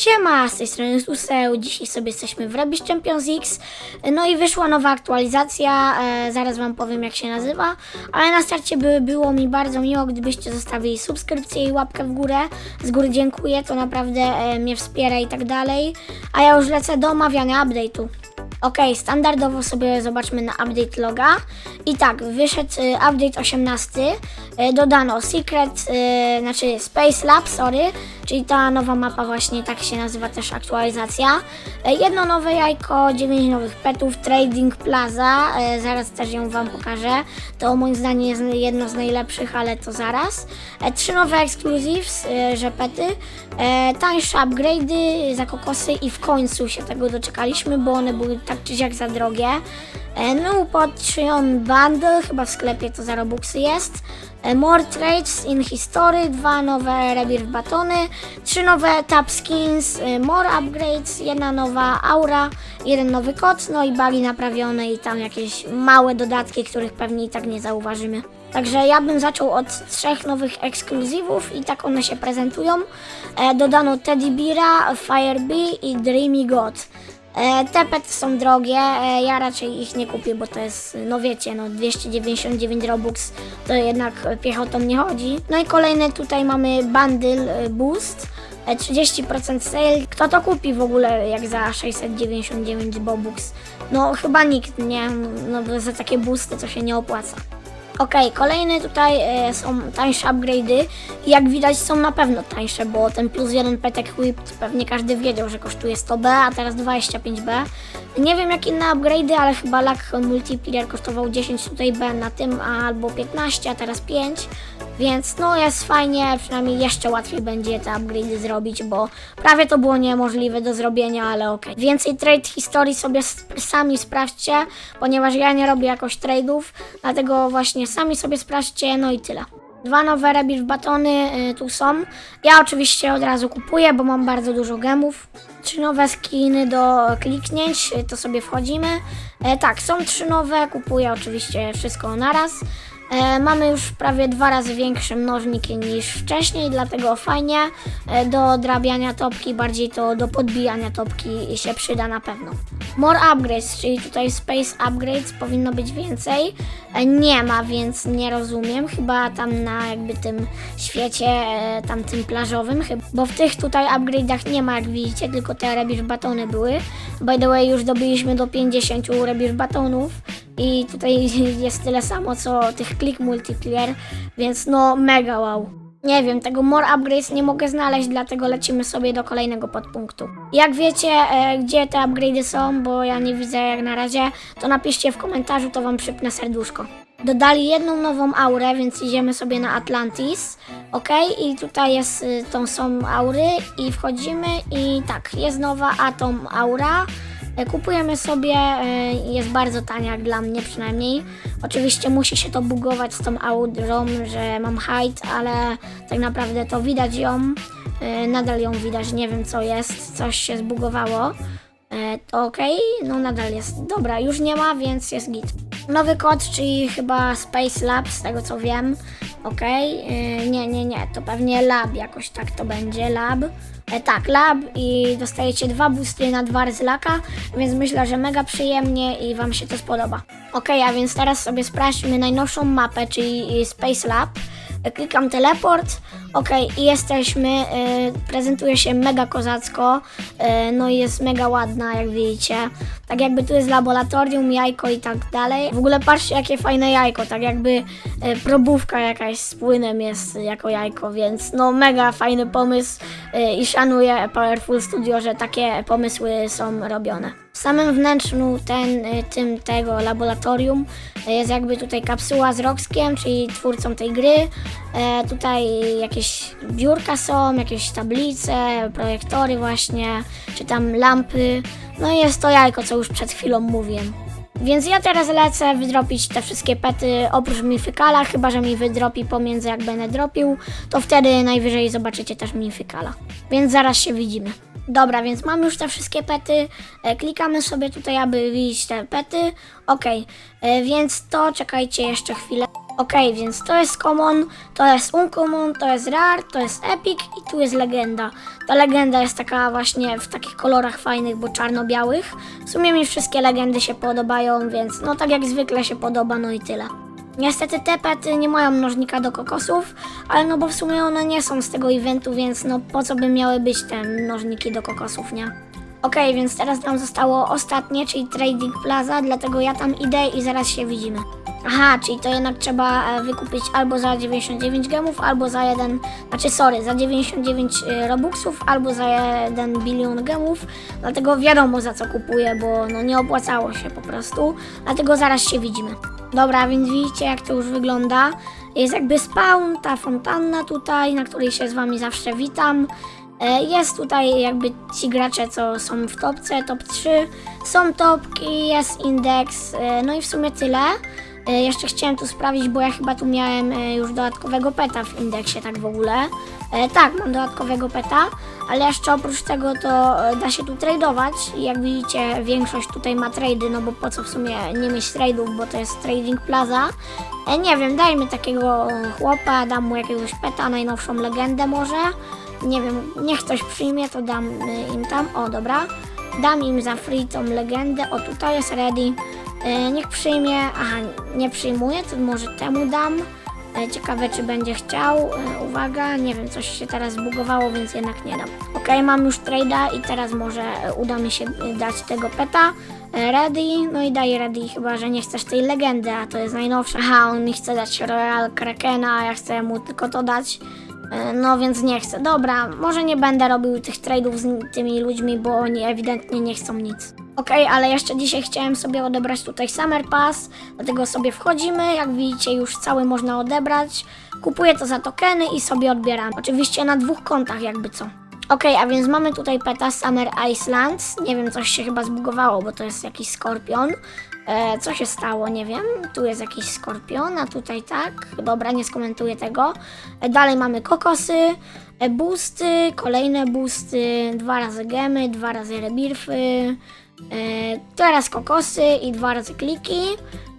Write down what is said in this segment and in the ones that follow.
Siema, z tej strony Suseł, dzisiaj sobie jesteśmy w Rebis Champions X, no i wyszła nowa aktualizacja, e, zaraz wam powiem jak się nazywa, ale na starcie by było mi bardzo miło, gdybyście zostawili subskrypcję i łapkę w górę, z góry dziękuję, to naprawdę e, mnie wspiera i tak dalej, a ja już lecę do omawiania update'u. Ok, standardowo sobie zobaczmy na update loga. I tak, wyszedł y, update 18. Y, dodano Secret, y, znaczy Space Lab, sorry, czyli ta nowa mapa właśnie, tak się nazywa też aktualizacja. Jedno nowe jajko, 9 nowych petów, Trading Plaza, zaraz też ją Wam pokażę. To moim zdaniem jest jedno z najlepszych, ale to zaraz. Trzy nowe exclusives, że pety, tańsze upgrade'y za kokosy i w końcu się tego doczekaliśmy, bo one były tak czy siak za drogie. E, No, Patreon Bundle, chyba w sklepie to za Robuxy jest. E, More Trades in History, dwa nowe Rebirth Batony, trzy nowe Tab Skins, e, More Upgrades, jedna nowa Aura, jeden nowy kod, no i bugi naprawione i tam jakieś małe dodatki, których pewnie i tak nie zauważymy. Także ja bym zaczął od trzech nowych ekskluzywów i tak one się prezentują. Dodano Teddy Beara, Fire Bee i Dreamy God. E, te pety są drogie, e, ja raczej ich nie kupię, bo to jest, no wiecie, no 299 Robux, to jednak piechotą nie chodzi. No i kolejny tutaj mamy bundle e, boost, e, 30% sale. Kto to kupi w ogóle jak za 699 Bobux? No chyba nikt, nie? No za takie boosty to się nie opłaca. Okej, kolejne tutaj e, są tańsze upgrade'y. Jak widać są na pewno tańsze, bo ten plus jeden petek whipped pewnie każdy wiedział, że kosztuje 100B, a teraz 25B. Nie wiem jak inne upgrade'y, ale chyba Luck Multiplayer kosztował 10 tutaj B na tym, albo 15, a teraz 5. Więc no jest fajnie, przynajmniej jeszcze łatwiej będzie te upgrade'y zrobić, bo prawie to było niemożliwe do zrobienia, ale okej. Więcej trade historii sobie sami sprawdźcie, ponieważ ja nie robię jakoś trade'ów, dlatego właśnie sami sobie sprawdźcie, no i tyle. Dwa nowe Rebirth batony y, tu są. Ja oczywiście od razu kupuję, bo mam bardzo dużo gemów. Trzy nowe skiny do kliknięć, y, to sobie wchodzimy. E, tak, są trzy nowe, kupuję oczywiście wszystko naraz. E, mamy już prawie dwa razy większe mnożniki niż wcześniej, dlatego fajnie e, do drabiania topki, bardziej to do podbijania topki się przyda na pewno. More upgrades, czyli tutaj space upgrades powinno być więcej. E, nie ma, więc nie rozumiem. Chyba tam na jakby tym świecie, e, tam tym plażowym, bo w tych tutaj upgrade'ach nie ma, jak widzicie, tylko te rebirth batony były. By the way, już dobiliśmy do 50 rebirth batonów i tutaj jest tyle samo co tych click multiplayer, więc no mega wow. Nie wiem, tego more upgrades nie mogę znaleźć, dlatego lecimy sobie do kolejnego podpunktu. Jak wiecie, e, gdzie te upgrady są, bo ja nie widzę jak na razie, to napiszcie w komentarzu, to wam przypnę serduszko. Dodali jedną nową aurę, więc idziemy sobie na Atlantis, ok? I tutaj jest, y, tą są aury i wchodzimy i tak, jest nowa Atom Aura. E, Kupujemy sobie, e, jest bardzo tania dla mnie przynajmniej. Oczywiście musi się to bugować z tą aurą, że mam height, ale tak naprawdę to widać ją. E, Nadal ją widać, nie wiem co jest, coś się zbugowało. To ok, no nadal jest. Dobra, już nie ma, więc jest git. Nowy kod, czyli chyba Space Lab, z tego co wiem. Ok, nie, nie, nie, to pewnie Lab jakoś tak to będzie, Lab. E, tak, Lab i dostajecie dwa boosty na dwa ryzlaka, więc myślę, że mega przyjemnie i Wam się to spodoba. Ok, a więc teraz sobie sprawdźmy najnowszą mapę, czyli Space Lab. E, Klikam teleport, ok, i jesteśmy, e, prezentuje się mega kozacko, e, no i jest mega ładna, jak widzicie. Tak jakby tu jest laboratorium, jajko i tak dalej. W ogóle patrzcie, jakie fajne jajko, tak jakby e, probówka jakaś z płynem jest jako jajko, więc no mega fajny pomysł e, i szanuję Powerful Studio, że takie pomysły są robione. Samym wnętrzu ten, y, tym tego laboratorium y, jest jakby tutaj kapsuła z Roxkiem, czyli twórcą tej gry. E, tutaj jakieś biurka są, jakieś tablice, projektory właśnie, czy tam lampy. No i jest to jajko, co już przed chwilą mówiłem. Więc ja teraz lecę wydropić te wszystkie pety oprócz Mifykala, chyba że mi wydropi pomiędzy jak będę dropił, to wtedy najwyżej zobaczycie też Mifykala. Więc zaraz się widzimy. Dobra, więc mam już te wszystkie pety. E, klikamy sobie tutaj, aby widzieć te pety. Ok, e, więc to czekajcie jeszcze chwilę. Okej, więc to jest common, to jest uncommon, to jest rare, to jest epic i tu jest legenda. Ta legenda jest taka właśnie w takich kolorach fajnych, bo czarno-białych. W sumie mi wszystkie legendy się podobają, więc no tak jak zwykle się podoba, no i tyle. Niestety te pety nie mają mnożnika do kokosów, ale no bo w sumie one nie są z tego eventu, więc no po co by miały być te mnożniki do kokosów, nie? Okej, więc teraz nam zostało ostatnie, czyli Trading Plaza, dlatego ja tam idę i zaraz się widzimy. Aha, czyli to jednak trzeba e, wykupić albo za 99 gemów, albo za jeden, znaczy sorry, za 99 e, robuxów, albo za 1 bilion gemów, dlatego wiadomo za co kupuję, bo no nie opłacało się po prostu, dlatego zaraz się widzimy. Dobra, więc widzicie jak to już wygląda. Jest jakby spawn, ta fontanna tutaj, na której się z wami zawsze witam. E, Jest tutaj jakby ci gracze, co są w topce, top 3. Są topki, jest indeks, e, no i w sumie tyle. E, Jeszcze chciałem tu sprawdzić, bo ja chyba tu miałem e, już dodatkowego peta w indeksie, tak w ogóle. E, Tak, mam dodatkowego peta, ale jeszcze oprócz tego to da się tu tradeować. I jak widzicie, większość tutaj ma trady, no bo po co w sumie nie mieć tradeów, bo to jest Trading Plaza. Nie wiem, dajmy takiego chłopa, dam mu jakiegoś peta, najnowszą legendę może. Nie wiem, niech ktoś przyjmie, to dam im tam. O, dobra. Dam im za free tą legendę. O, tutaj jest ready. E, niech przyjmie. Aha, nie przyjmuje, to może temu dam. E, ciekawe, czy będzie chciał. E, uwaga, nie wiem, coś się teraz zbugowało, więc jednak nie dam. Ok, mam już trade'a i teraz może uda mi się dać tego peta. Ready, no i daję ready, chyba że nie chcesz tej legendy, a to jest najnowsza. Aha, on mi chce dać Royal Krakena, a ja chcę mu tylko to dać. No więc nie chcę. Dobra, może nie będę robił tych tradeów z tymi ludźmi, bo oni ewidentnie nie chcą nic. Okej, ale jeszcze dzisiaj chciałem sobie odebrać tutaj Summer Pass, dlatego sobie wchodzimy. Jak widzicie, już cały można odebrać. Kupuję to za tokeny i sobie odbieram. Oczywiście na dwóch kontach, jakby co. Okej, a więc mamy tutaj peta Summer Islands. Nie wiem, coś się chyba zbugowało, bo to jest jakiś skorpion. E, co się stało? Nie wiem. Tu jest jakiś skorpion, a tutaj tak. Dobra, nie skomentuję tego. E, dalej mamy kokosy, e, boosty, kolejne boosty, dwa razy gemy, dwa razy rebirfy, teraz kokosy i dwa razy kliki.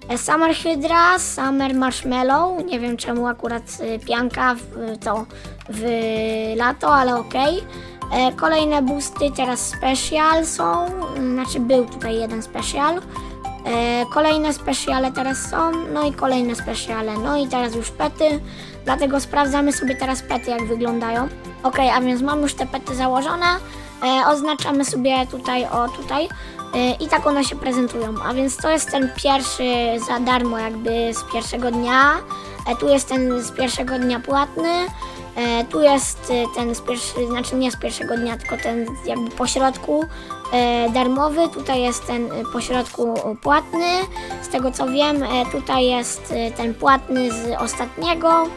E, Summer Hydra, Summer Marshmallow. Nie wiem czemu akurat e, pianka w, to w lato, ale okej. E, Kolejne boosty, teraz special są, znaczy był tutaj jeden special. E, Kolejne speciale teraz są, no i kolejne speciale, no i teraz już pety, dlatego sprawdzamy sobie teraz pety jak wyglądają. Ok, a więc mam już te pety założone, e, oznaczamy sobie tutaj, o tutaj e, i tak one się prezentują, a więc to jest ten pierwszy za darmo jakby z pierwszego dnia, e, tu jest ten z pierwszego dnia płatny, E, tu jest e, ten z pierwszy, znaczy nie z pierwszego dnia, tylko ten jakby pośrodku e, darmowy. Tutaj jest ten e, pośrodku płatny. Z tego co wiem, e, tutaj jest e, ten płatny z ostatniego, e,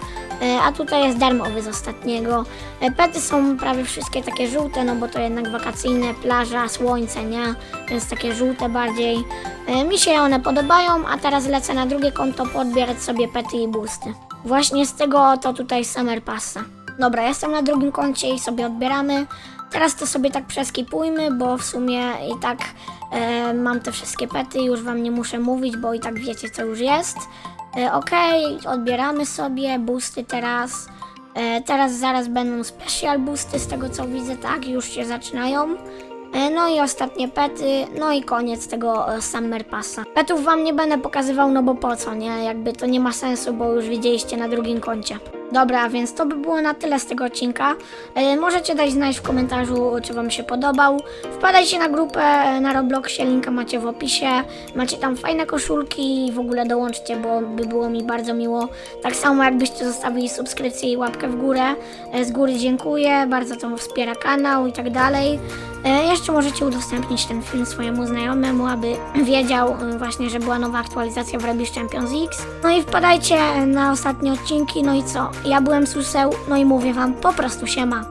a tutaj jest darmowy z ostatniego. E, pety są prawie wszystkie takie żółte, no bo to jednak wakacyjne, plaża, słońce, nie? Więc takie żółte bardziej. E, mi się one podobają, a teraz lecę na drugie konto podbierać sobie pety i boosty. Właśnie z tego to tutaj Summer Passa. Dobra, jestem na drugim koncie i sobie odbieramy. Teraz to sobie tak przeskipujmy, bo w sumie i tak e, mam te wszystkie pety, już wam nie muszę mówić, bo i tak wiecie co już jest. E, Okej, odbieramy sobie boosty teraz. E, teraz zaraz będą special boosty, z tego co widzę, tak, już się zaczynają. E, No i ostatnie pety, no i koniec tego Summer Passa. Petów wam nie będę pokazywał, no bo po co, nie? Jakby to nie ma sensu, bo już widzieliście na drugim koncie. Dobra, więc to by było na tyle z tego odcinka. E, możecie dać znać w komentarzu, czy wam się podobał. Wpadajcie na grupę e, na Robloxie, linka macie w opisie. Macie tam fajne koszulki i w ogóle dołączcie, bo by było mi bardzo miło. Tak samo jakbyście zostawili subskrypcję i łapkę w górę. E, z góry dziękuję, bardzo to wspiera kanał i tak dalej. Jeszcze możecie udostępnić ten film swojemu znajomemu, aby wiedział właśnie, że była nowa aktualizacja w Rebels Champions X. No i wpadajcie na ostatnie odcinki, no i co? Ja byłem Suseł, no i mówię wam po prostu siema.